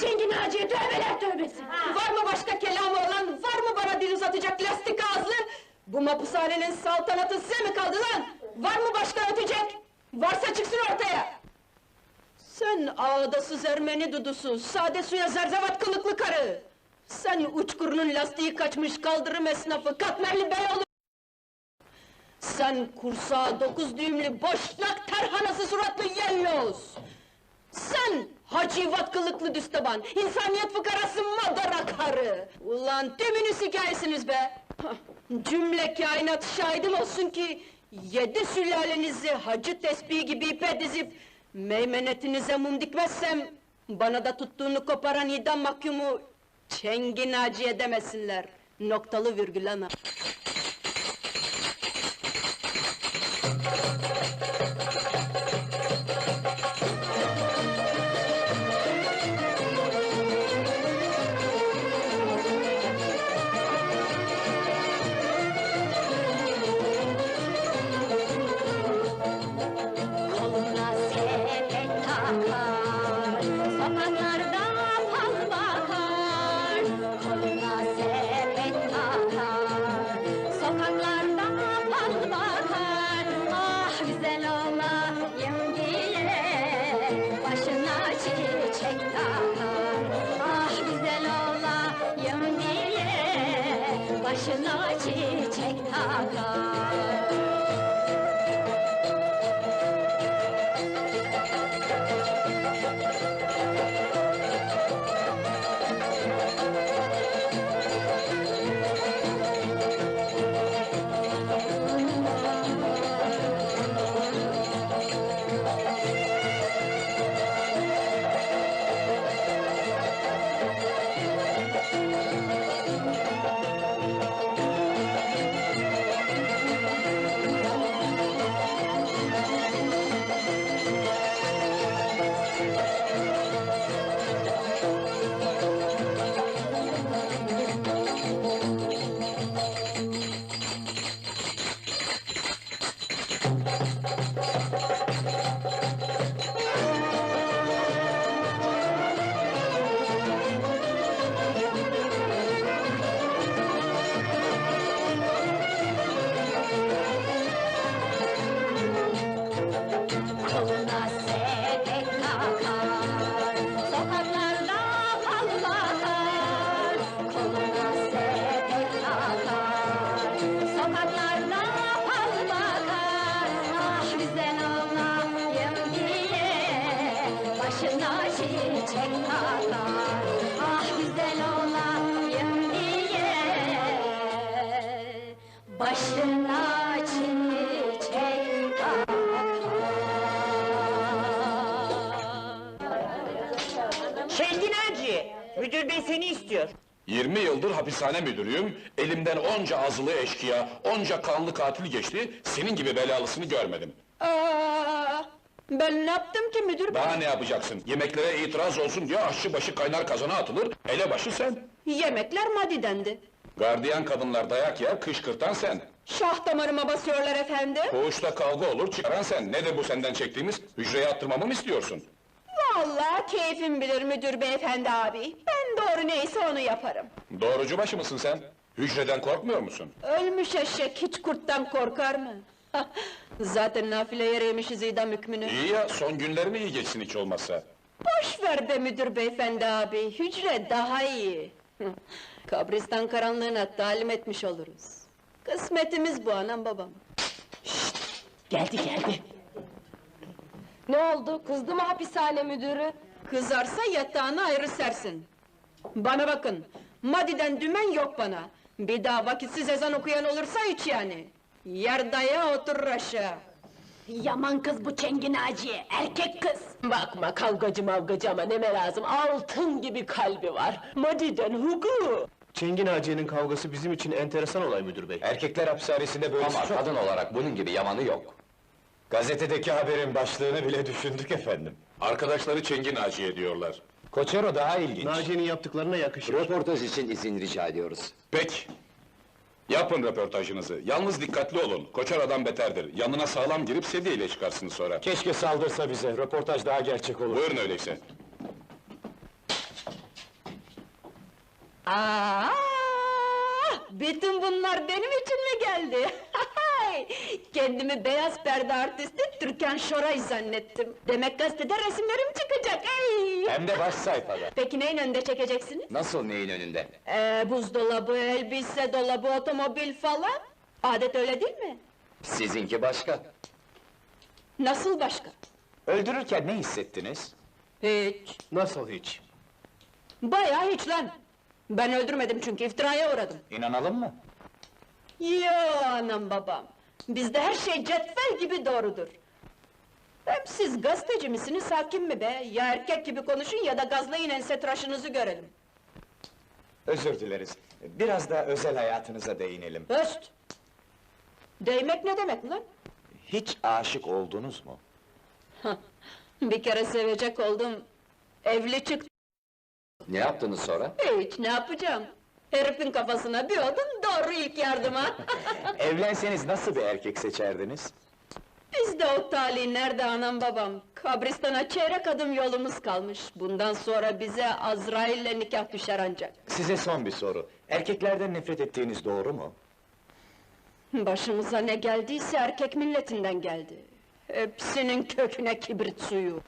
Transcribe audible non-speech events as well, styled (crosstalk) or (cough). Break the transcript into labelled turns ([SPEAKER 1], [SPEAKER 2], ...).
[SPEAKER 1] Çengin Hacı'ya tövbeler tövbesi!
[SPEAKER 2] Var mı başka kelamı olan, var mı bana dil uzatacak lastik ağızlı? Bu mapushanenin saltanatı size mi kaldı lan? Var mı başka ötecek? Varsa çıksın ortaya! Sen ağdasız Ermeni dudusu, sade suya zerzevat kılıklı karı! Sen uçkurunun lastiği kaçmış kaldırım esnafı, katmerli beyoğlu! Sen kursağı dokuz düğümlü boşnak terhanası suratlı yelloz! Sen hacivat kılıklı düsteban, insaniyet fıkarası madara karı! Ulan tümünüz hikayesiniz be! Cümle kainat şahidim olsun ki... ...yedi sülalenizi hacı tesbih gibi ipe dizip... ...meymenetinize mum dikmezsem... ...bana da tuttuğunu koparan idam mahkumu... ...Çengin Naciye demesinler. Noktalı virgül ana.
[SPEAKER 1] Başına çiçek takar. Başına çiçek takar.
[SPEAKER 3] Şengin Hacı, müdür bey seni istiyor.
[SPEAKER 4] 20 yıldır hapishane müdürüyüm, elimden onca azılı eşkıya, onca kanlı katil geçti, senin gibi belalısını görmedim.
[SPEAKER 2] Aa, ben ne yaptım ki müdür bey?
[SPEAKER 4] Daha ne yapacaksın? Yemeklere itiraz olsun diye aşçı başı kaynar kazana atılır, elebaşı sen.
[SPEAKER 2] Yemekler madidendi.
[SPEAKER 4] Gardiyan kadınlar dayak yer, kışkırtan sen.
[SPEAKER 2] Şah damarıma basıyorlar efendim.
[SPEAKER 4] Koğuşta kavga olur, çıkaran sen. Nedir bu senden çektiğimiz? Hücreye attırmamı mı istiyorsun?
[SPEAKER 2] Vallahi keyfim bilir müdür beyefendi abi. Ben doğru neyse onu yaparım.
[SPEAKER 4] Doğrucu başı mısın sen? Hücreden korkmuyor musun?
[SPEAKER 2] Ölmüş eşek hiç kurttan korkar mı? (laughs) Zaten nafile yereymişiz idam hükmünü.
[SPEAKER 4] İyi ya, son günlerini iyi geçsin hiç olmazsa.
[SPEAKER 2] Boş ver be müdür beyefendi abi, hücre daha iyi. (laughs) Kabristan karanlığına talim etmiş oluruz. Kısmetimiz bu anam babam.
[SPEAKER 3] Geldi geldi.
[SPEAKER 1] Ne oldu? Kızdı mı hapishane müdürü?
[SPEAKER 2] Kızarsa yatağına ayrı sersin. Bana bakın, madiden dümen yok bana. Bir daha vakitsiz ezan okuyan olursa hiç yani. Yer daya oturur aşağı.
[SPEAKER 1] Yaman kız bu Çengin Hacı, erkek kız.
[SPEAKER 3] Bakma kavgacı mavgacı ama neme lazım, altın gibi kalbi var. Madiden hugu.
[SPEAKER 5] Çengin Hacı'nın kavgası bizim için enteresan olay müdür bey.
[SPEAKER 6] Erkekler hapishanesinde böyle
[SPEAKER 7] Ama kadın olarak bunun gibi yamanı yok.
[SPEAKER 6] Gazetedeki haberin başlığını bile düşündük efendim.
[SPEAKER 4] Arkadaşları Çengin Naciye diyorlar.
[SPEAKER 6] Koçero daha ilginç.
[SPEAKER 5] Naciye'nin yaptıklarına yakışır.
[SPEAKER 7] Röportaj için izin rica ediyoruz.
[SPEAKER 4] Peki. Yapın röportajınızı. Yalnız dikkatli olun. Koçer adam beterdir. Yanına sağlam girip sedyeyle çıkarsınız sonra.
[SPEAKER 6] Keşke saldırsa bize, röportaj daha gerçek olur.
[SPEAKER 4] Buyurun öyleyse.
[SPEAKER 2] Aa, bütün bunlar benim için mi geldi? (laughs) Kendimi beyaz perde artisti Türkan Şoray zannettim. Demek gazetede resimlerim çıkacak. Ey!
[SPEAKER 6] Hem de baş sayfada.
[SPEAKER 2] Peki neyin önünde çekeceksiniz?
[SPEAKER 7] Nasıl neyin önünde?
[SPEAKER 2] Ee, buzdolabı, elbise dolabı, otomobil falan. Adet öyle değil mi?
[SPEAKER 7] Sizinki başka.
[SPEAKER 2] Nasıl başka?
[SPEAKER 6] Öldürürken ne hissettiniz?
[SPEAKER 2] Hiç.
[SPEAKER 5] Nasıl hiç?
[SPEAKER 2] Bayağı hiç lan. Ben öldürmedim çünkü iftiraya uğradım.
[SPEAKER 6] İnanalım mı?
[SPEAKER 2] Yo anam babam. Bizde her şey cetvel gibi doğrudur. Hem siz gazeteci misiniz, hakim mi be? Ya erkek gibi konuşun ya da gazlayın ense tıraşınızı görelim.
[SPEAKER 6] Özür dileriz. Biraz da özel hayatınıza değinelim.
[SPEAKER 2] Öst! Değmek ne demek lan?
[SPEAKER 6] Hiç aşık oldunuz mu?
[SPEAKER 2] Bir kere sevecek oldum. Evli çıktı
[SPEAKER 7] Ne yaptınız sonra?
[SPEAKER 2] hiç, ne yapacağım? Herifin kafasına bir odun, doğru ilk yardıma! (laughs)
[SPEAKER 6] Evlenseniz nasıl bir erkek seçerdiniz?
[SPEAKER 2] Bizde o talih nerede anam babam? Kabristana çeyrek adım yolumuz kalmış. Bundan sonra bize Azrail'le nikah düşer ancak.
[SPEAKER 6] Size son bir soru. Erkeklerden nefret ettiğiniz doğru mu?
[SPEAKER 2] Başımıza ne geldiyse erkek milletinden geldi. Hepsinin köküne kibrit suyu.